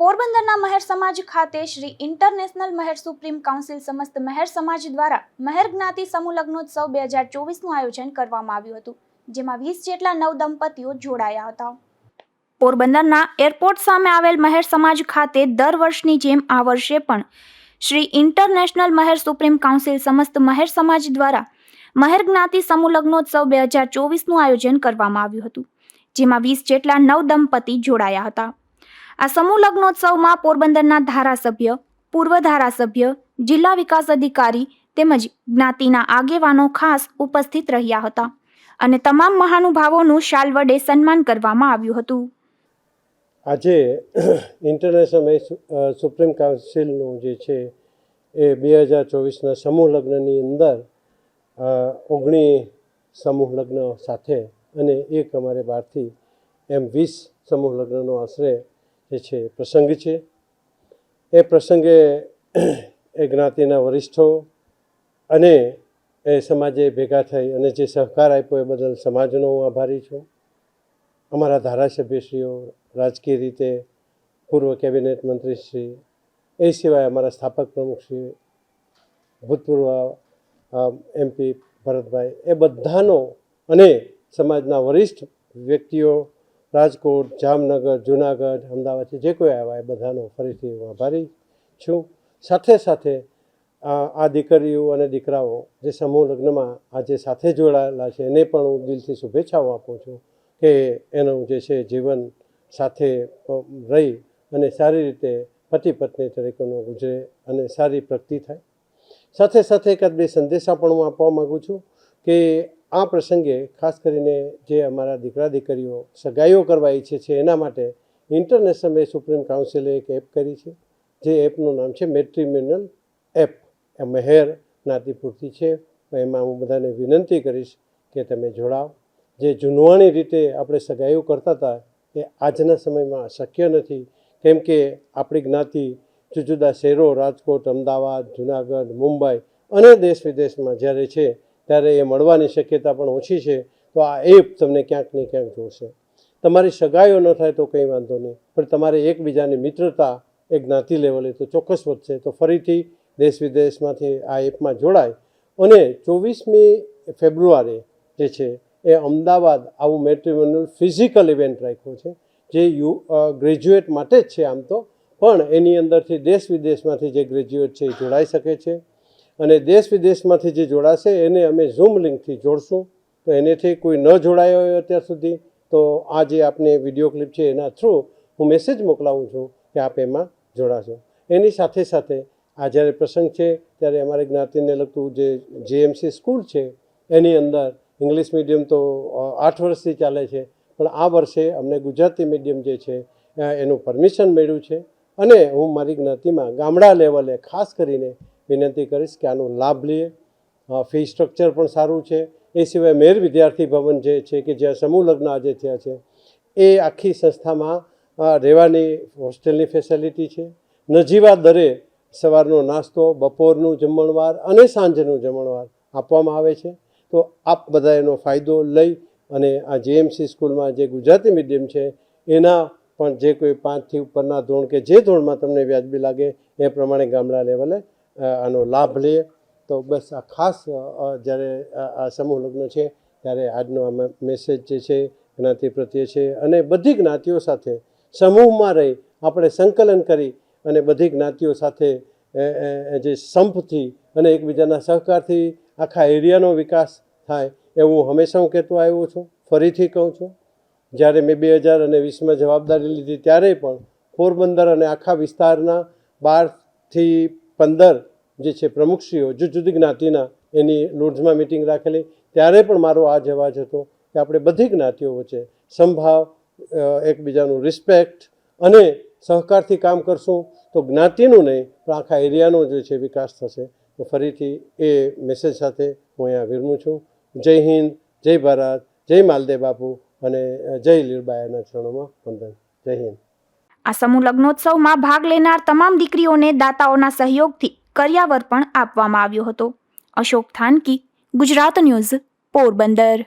પોરબંદરના મહેર સમાજ ખાતે Shri international Maher supreme council સમસ્ત મહેર સમાજ દ્વારા મહેર જ્ઞાતિ સમૂહ લગ્નોત્સવ બે હજાર ચોવીસનું આયોજન કરવામાં આવ્યું હતું, જેમાં વીસ જેટલા નવ દંપતીઓ જોડાયા હતા. પોરબંદરના એરપોર્ટ સામે આવેલ મહેર સમાજ ખાતે દર વર્ષની જેમ આ વર્ષે પણ Shri international Maher supreme council સમસ્ત મહેર સમાજ દ્વારા મહેર જ્ઞાતિ સમૂહ લગ્નોત્સવ બે હજાર ચોવીસનું આયોજન કરવામાં આવ્યું હતું, જેમાં વીસ જેટલા નવ દંપતી જોડાયા હતા. આ સમૂહ લગ્નોત્સવમાં પોરબંદરના ધારાસભ્ય, પૂર્વ ધારાસભ્ય, જિલ્લા વિકાસ અધિકારી તેમજ જ્ઞાતિના આગેવાનો ખાસ ઉપસ્થિત રહ્યા હતા અને તમામ મહાનુભાવોનું શાલ વડે સન્માન કરવામાં આવ્યું હતું. આજે ઇન્ટરનેશનલ સુપ્રીમ કાઉન્સિલનું જે છે એ બે હજાર ચોવીસના સમૂહ લગ્નની અંદર ઓગણી સમૂહ લગ્ન સાથે અને એક અમારે બહારથી એમ વીસ સમૂહ લગ્નનો આશરે જે છે પ્રસંગ છે. એ પ્રસંગે એ જ્ઞાતિના વરિષ્ઠો અને એ સમાજે ભેગા થઈ અને જે સહકાર આપ્યો એ બદલ સમાજનો હું આભારી છું. અમારા ધારાસભ્યશ્રીઓ, રાજકીય રીતે પૂર્વ કેબિનેટ મંત્રીશ્રી એ સિવાય અમારા સ્થાપક પ્રમુખશ્રી ભૂતપૂર્વ એમપી ભરતભાઈ, એ બધાનો અને સમાજના વરિષ્ઠ વ્યક્તિઓ રાજકોટ, જામનગર, જુનાગઢ અમદાવાદથી જે કોઈ આવ્યા એ બધાનો ફરીથી હું આભારી છું. સાથે સાથે આ દીકરીઓ અને દીકરાઓ જે સમૂહ લગ્નમાં આજે સાથે જોડાયેલા છે, એને પણ હું દિલથી શુભેચ્છાઓ આપું છું કે એનું જે છે, જીવન સાથે રહી અને સારી રીતે પતિ પત્ની તરીકેનું ગુજરે અને સારી પ્રગતિ થાય. સાથે સાથે એકાદ બે સંદેશા પણ હું આપવા માગું છું કે આ પ્રસંગે ખાસ કરીને જે અમારા દીકરા દીકરીઓ સગાઈઓ કરવા ઈચ્છે છે એના માટે ઇન્ટરનેશનલ સુપ્રીમ કાઉન્સિલે એક એપ કરી છે. જે એપનું નામ છે મેટ્રીમિનલ એપ. એ મહેર જ્ઞાતિ પૂરતી છે. એમાં હું બધાને વિનંતી કરીશ કે તમે જોડાઓ. જે જૂનવાણી રીતે આપણે સગાઈઓ કરતા હતા એ આજના સમયમાં શક્ય નથી. કેમ કે આપણી જ્ઞાતિ જુદા જુદા શહેરો, રાજકોટ, અમદાવાદ, જુનાગઢ, મુંબઈ અને દેશ વિદેશમાં જ્યારે છે ત્યારે એ મળવાની શક્યતા પણ ઓછી છે. તો આ એપ તમને ક્યાંક ને ક્યાંક જોશે. તમારી સગાઈઓ ન થાય તો કંઈ વાંધો નહીં. પણ તમારે એકબીજાની મિત્રતા એ જ્ઞાતિ લેવલે તો ચોક્કસ વધશે. તો ફરીથી દેશ વિદેશમાંથી આ એપમાં જોડાય. અને ચોવીસમી ફેબ્રુઆરી જે છે એ અમદાવાદ આવું મેટ્રિમોનિયલ ફિઝિકલ ઇવેન્ટ રાખ્યો છે. જે યુ ગ્રેજ્યુએટ માટે જ છે આમ તો. પણ એની અંદરથી દેશ વિદેશમાંથી જે ગ્રેજ્યુએટ છે એ જોડાઈ શકે છે. અને દેશ વિદેશમાંથી જે જોડાશે, એને અમે ઝૂમ લિંકથી જોડશું. તો એનેથી કોઈ ન જોડાયો હોય અત્યાર સુધી, તો આ જે આપને વીડિયો ક્લિપ છે, એના થ્રુ હું મેસેજ મોકલાવું છું કે આપ એમાં જોડાશો. એની સાથે સાથે આ જ્યારે પ્રસંગ છે, ત્યારે અમારી જ્ઞાતિને લગતું જે જેએમસી સ્કૂલ છે, એની અંદર ઇંગ્લિશ મીડિયમ તો આઠ વર્ષથી ચાલે છે, પણ આ વર્ષે અમને ગુજરાતી મીડિયમ જે છે એનું પરમિશન મળ્યું છે. અને હું મારી જ્ઞાતિમાં ગામડા લેવલે ખાસ કરીને વિનંતી કરીશ કે આનો લાભ લઈએ. ફી સ્ટ્રક્ચર પણ સારું છે. એ સિવાય મેર વિદ્યાર્થી ભવન જે છે કે જ્યાં સમૂહ લગ્ન આજે થયા છે, એ આખી સંસ્થામાં રહેવાની હોસ્ટેલની ફેસિલિટી છે. નજીવા દરે સવારનો નાસ્તો, બપોરનું જમણવાર અને સાંજનું જમણવાર આપવામાં આવે છે. તો આપ બધા એનો ફાયદો લઈ અને આ જેએમસી સ્કૂલમાં જે ગુજરાતી મીડિયમ છે, એના પણ જે કોઈ પાંચથી ઉપરના ધોરણ કે જે ધોરણમાં તમને વ્યાજબી લાગે એ પ્રમાણે ગામડા લેવલે આનો લાભ લઈએ. તો બસ આ ખાસ જ્યારે આ સમૂહ લગ્ન છે, ત્યારે આજનો આ મેસેજ જે છે, જ્ઞાતિ પ્રત્યે છે અને બધી જ્ઞાતિઓ સાથે સમૂહમાં રહી આપણે સંકલન કરી અને બધી જ્ઞાતિઓ સાથે જે સંપથી અને એકબીજાના સહકારથી આખા એરિયાનો વિકાસ થાય એવું હંમેશા હું કહેતો આવ્યો છું. ફરીથી કહું છું, જ્યારે મેં બે હજાર અને વીસમાં જવાબદારી લીધી, ત્યારે પણ પોરબંદર અને આખા વિસ્તારના બારથી પંદર જે છે પ્રમુખશ્રીઓ, જુદી જુદી જ્ઞાતિના એની લોડ્સમાં મિટિંગ રાખેલી. ત્યારે પણ મારો આ જ અવાજ હતો કે આપણે બધી જ્ઞાતિઓ વચ્ચે સંભાવ એકબીજાનું રિસ્પેક્ટ અને સહકારથી કામ કરશું. તો જ્ઞાતિનું નહીં, પણ આખા એરિયાનો જે છે વિકાસ થશે. તો ફરીથી એ મેસેજ સાથે હું અહીંયા વિરમું છું. જય હિન્દ, જય ભારત, જય માલદેવ બાપુ અને જય લીલબાયાના ચરણોમાં વંદન. જય હિન્દ. આ સમૂહ લગ્નોત્સવમાં ભાગ લેનાર તમામ દીકરીઓને દાતાઓના સહયોગથી કર્યાવર પણ આપવામાં આવ્યો હતો. અશોક થાનકી, ગુજરાત ન્યૂઝ, પોરબંદર.